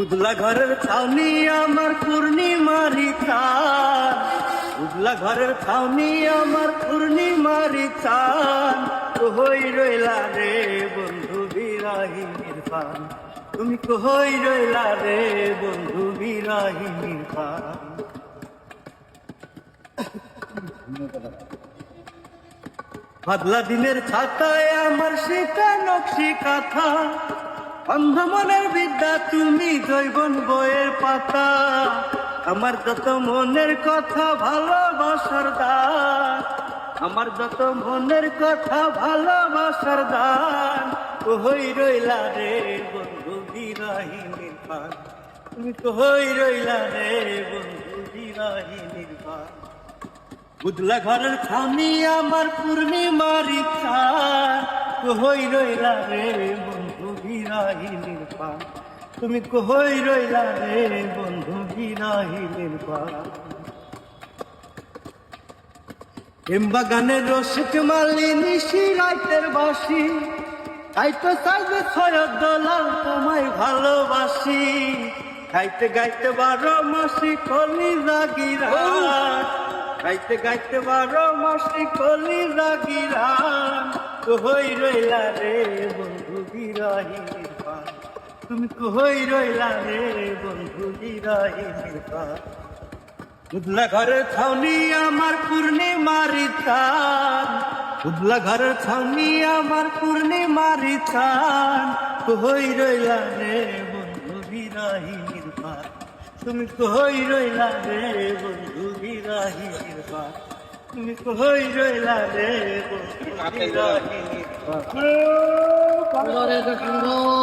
উদলা ঘরের ছাউনি আমার পূর্ণিমারি চান উদলা ঘরের ছাউনি আমার পূর্ণিমারি চান কহই রইলা রে বন্ধু বিরাহিনীর পান। তুমি কহই রইলা রে বন্ধু বিরাহিনীর পান। বাদলা দিনের ছাতায় আমার সীতা নকশি কাঁথা অন্ধ মনের বিদ্যা, তুমি জৈবন বইয়ের পাতা। আমার যত মনের কথা ভালোবাসার দান আমার যত মনের কথা ভালোবাসার দান কহই রইলা রে বন্ধু বিরাহিনীর পান তুমি কহই রইলা রে বন্ধু বিরাহিনীর পান বুদলা ঘরের ছানি আমার পূর্ণিমার ইচ্ছা, কহই রইলা রে বন্ধু বিরাহিনীর পা তুমি কহই রইলা রে বন্ধু বিরাহিনীর পা এম্বা গানের রসিক মালি নিশি রাতের বাসি। তাই তো চাইবে ছয় দলাল তোমায় ভালোবাসি। গাইতে গাইতে বারো মাসি কলি রাগিরা গাইতে গাইতে বারো মাসি কলি রাগিরা কহই রইলা রে বন্ধু তুমি কহই রইলা রে বন্ধু বিরাহিনীর পা উদলা ঘরের ছাউনি আমার পূর্ণিমারি চান উদলা ঘরের ছাউনি আমার পূর্ণিমারি চান কহই রইলা রে বন্ধু পার তুমি কহই রইলা রে বন্ধু পার তুমি কহই রইলা রে বন্ধু 노래도 간 거.